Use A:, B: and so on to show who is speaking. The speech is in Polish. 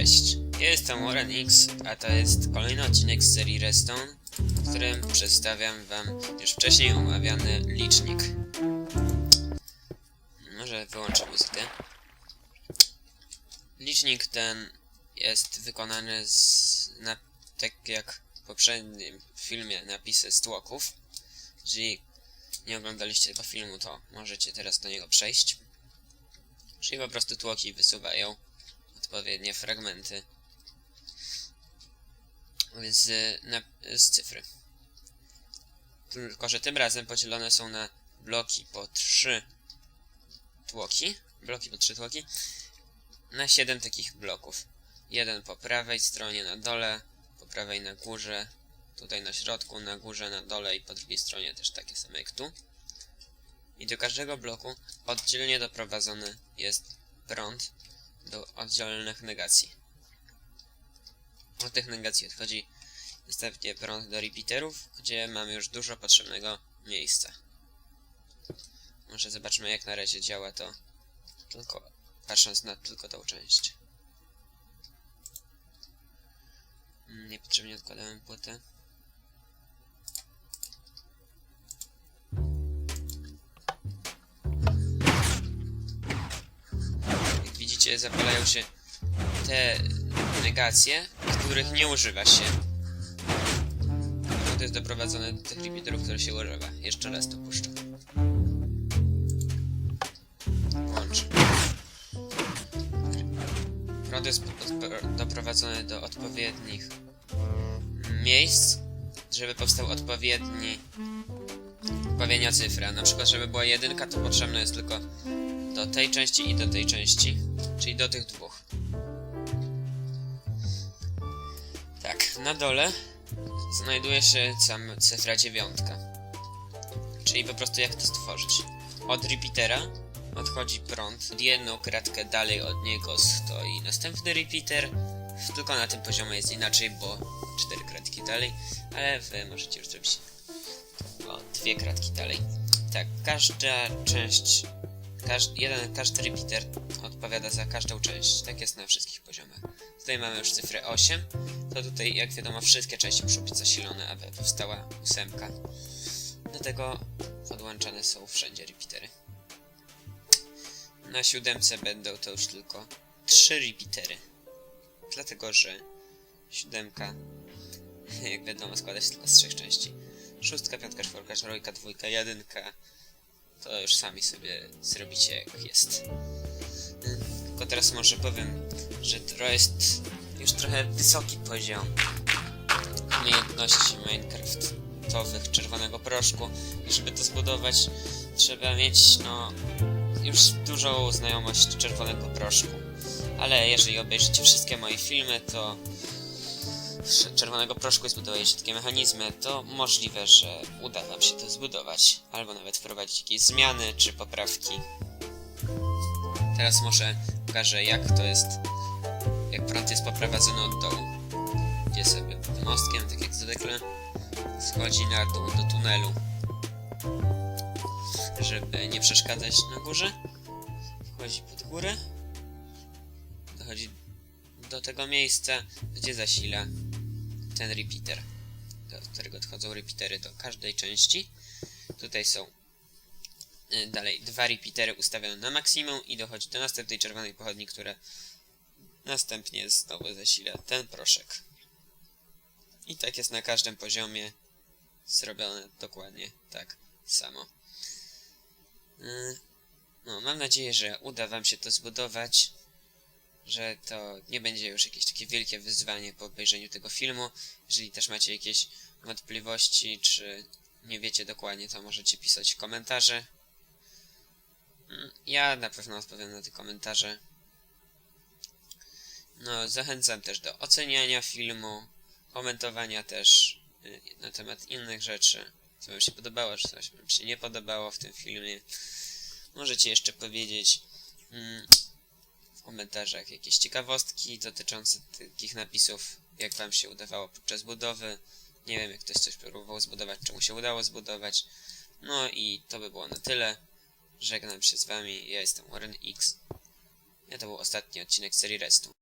A: Cześć, jestem Warren X, a to jest kolejny odcinek z serii Redstone, w którym przedstawiam wam już wcześniej omawiany licznik. Może wyłączę muzykę. Licznik ten jest wykonany z, na, tak jak w poprzednim filmie napisy z tłoków. Jeżeli nie oglądaliście tego filmu, to możecie teraz do niego przejść. Czyli po prostu tłoki wysuwają odpowiednie fragmenty z, na, z cyfry. Tylko, że tym razem podzielone są na bloki po 3 tłoki, bloki po 3 tłoki, na 7 takich bloków. Jeden po prawej stronie na dole, po prawej na górze, tutaj na środku, na górze, na dole i po drugiej stronie też takie same jak tu. I do każdego bloku oddzielnie doprowadzony jest prąd do oddzielnych negacji. Od tych negacji odchodzi następnie prąd do repeaterów, gdzie mamy już dużo potrzebnego miejsca. Może zobaczmy jak na razie działa to tylko patrząc na tylko tą część. Mm, Niepotrzebnie odkładałem płytę. Zapalają się te negacje, których nie używa się. To jest doprowadzone do tych repeaterów, które się używa. Jeszcze raz to puszczę. Włączę. Prąd jest doprowadzony do odpowiednich miejsc, żeby powstał odpowiedni odpowiednia cyfra. Na przykład, żeby była jedynka, to potrzebne jest tylko do tej części i do tej części, czyli do tych dwóch. Tak, na dole znajduje się sam cyfra dziewiątka. Czyli po prostu jak to stworzyć. Od repeatera odchodzi prąd. Jedną kratkę dalej od niego stoi następny repeater. Tylko na tym poziomie jest inaczej, bo cztery kratki dalej, ale wy możecie już zrobić o dwie kratki dalej. Tak, każda część Każdy, jeden, każdy repeater odpowiada za każdą część. Tak jest na wszystkich poziomach. Tutaj mamy już cyfrę 8. To tutaj, jak wiadomo, wszystkie części muszą być zasilone, aby powstała ósemka. Dlatego podłączane są wszędzie repeatery. Na siódemce będą to już tylko trzy repeatery. Dlatego, że siódemka, jak wiadomo, składa się tylko z trzech części. Szóstka, piątka, czwórka, trójka, dwójka, jedynka, to już sami sobie zrobicie jak jest. Tylko teraz może powiem, że to jest już trochę wysoki poziom umiejętności Minecraftowych czerwonego proszku i żeby to zbudować trzeba mieć no już dużą znajomość czerwonego proszku. Ale jeżeli obejrzycie wszystkie moje filmy, to czerwonego proszku i zbudujecie takie mechanizmy, to możliwe, że uda wam się to zbudować, albo nawet wprowadzić jakieś zmiany czy poprawki. Teraz może pokażę jak to jest, jak prąd jest poprowadzony od dołu. Idzie sobie pod mostkiem, tak jak zwykle, schodzi na dół do tunelu, żeby nie przeszkadzać na górze. Wchodzi pod górę, dochodzi do tego miejsca, gdzie zasila ten repeater, do którego odchodzą repeatery do każdej części. Tutaj są y, dalej dwa repeatery ustawione na maksimum i dochodzi do następnej czerwonej pochodni, która następnie znowu zasila ten proszek. I tak jest na każdym poziomie zrobione dokładnie tak samo. Y, No, mam nadzieję, że uda wam się to zbudować że to nie będzie już jakieś takie wielkie wyzwanie po obejrzeniu tego filmu. Jeżeli też macie jakieś wątpliwości, czy nie wiecie dokładnie, to możecie pisać komentarze. Mm, Ja na pewno odpowiem na te komentarze. No, zachęcam też do oceniania filmu, komentowania też y, na temat innych rzeczy, co wam się podobało, czy coś wam się nie podobało w tym filmie. Możecie jeszcze powiedzieć, mm, komentarzach jakieś ciekawostki dotyczące takich napisów, jak wam się udawało podczas budowy. Nie wiem, jak ktoś coś próbował zbudować, czy mu się udało zbudować. No i to by było na tyle. Żegnam się z wami, ja jestem Warren X. Ja to był ostatni odcinek serii Restu.